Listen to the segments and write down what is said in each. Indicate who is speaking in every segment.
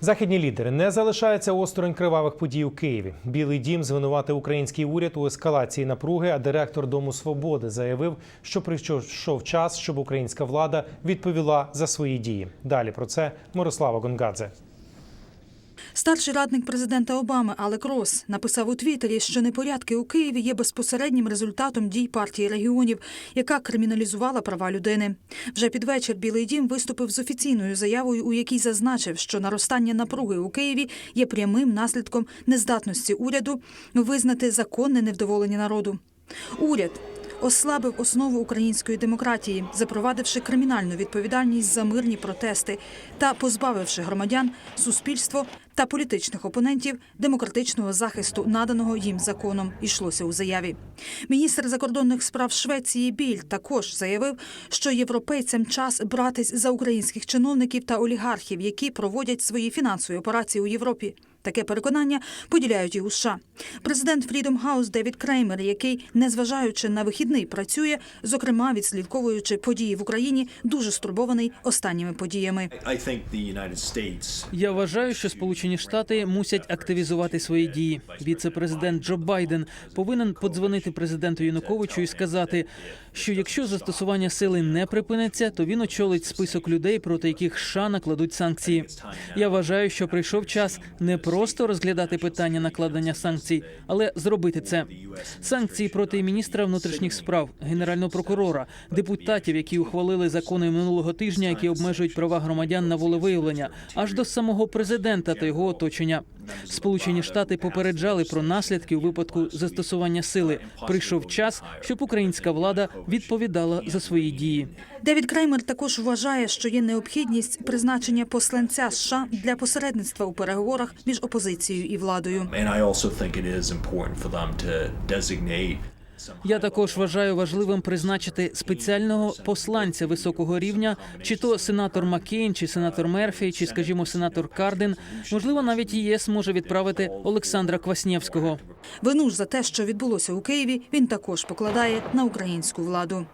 Speaker 1: Західні лідери не залишаються осторонь кривавих подій у Києві. Білий дім звинуватив український уряд у ескалації напруги. А директор Дому Свободи заявив, що прийшов час, щоб українська влада відповіла за свої дії. Далі про це Мирослава Гонгадзе.
Speaker 2: Старший радник президента Обами Алек Рос написав у Твіттері, що непорядки у Києві є безпосереднім результатом дій партії регіонів, яка криміналізувала права людини. Вже під вечір Білий Дім виступив з офіційною заявою, у якій зазначив, що наростання напруги у Києві є прямим наслідком нездатності уряду визнати законне невдоволення народу. Уряд ослабив основу української демократії, запровадивши кримінальну відповідальність за мирні протести та позбавивши громадян, суспільство та політичних опонентів демократичного захисту, наданого їм законом, йшлося у заяві. Міністр закордонних справ Швеції Біль також заявив, що європейцям час братись за українських чиновників та олігархів, які проводять свої фінансові операції у Європі. Таке переконання поділяють і у США. Президент Freedom House Девід Креймер, який, незважаючи на вихідний, працює, зокрема відслідковуючи події в Україні, дуже стурбований останніми подіями.
Speaker 3: Я вважаю, що Сполучені Штати мусять активізувати свої дії. Віце-президент Джо Байден повинен подзвонити президенту Януковичу і сказати, що якщо застосування сили не припиниться, то він очолить список людей, проти яких США накладуть санкції. Я вважаю, що прийшов час не просто розглядати питання накладення санкцій, але зробити це. Санкції проти міністра внутрішніх справ, генерального прокурора, депутатів, які ухвалили закони минулого тижня, які обмежують права громадян на волевиявлення, аж до самого президента та його оточення. Сполучені Штати попереджали про наслідки у випадку застосування сили. Прийшов час, щоб українська влада відповідала за свої дії.
Speaker 2: Девід Креймер також вважає, що є необхідність призначення посланця США для посередництва у переговорах між опозицією і владою.
Speaker 3: Я також вважаю важливим призначити спеціального посланця високого рівня, чи то сенатор Маккейн, чи сенатор Мерфі, чи, скажімо, сенатор Карден. Можливо, навіть ЄС може відправити Олександра Кваснєвського.
Speaker 2: Вину ж за те, що відбулося у Києві, він також покладає на українську владу.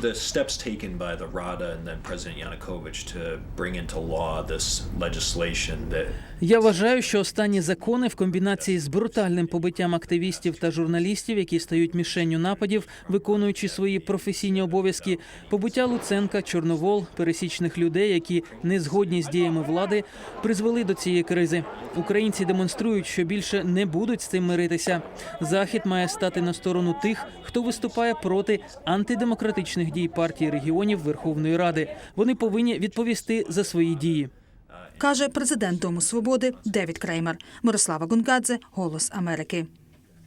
Speaker 4: The steps taken by the Rada and then President Yanukovych to bring into law this legislation that
Speaker 3: Я вважаю, що останні закони в комбінації з брутальним побиттям активістів та журналістів, які стають мішенню нападів, виконуючи свої професійні обов'язки, побиття Луценка, Чорновол, пересічних людей, які не згодні з діями влади, призвели до цієї кризи. Українці демонструють, що більше не будуть з цим миритися. Захід має стати на сторону тих, хто виступає проти антидемократичних дій партії регіонів Верховної Ради. Вони повинні відповісти за свої дії.
Speaker 2: Каже президент Дому свободи Девід Креймер. Мирослава Гунгадзе, Голос Америки.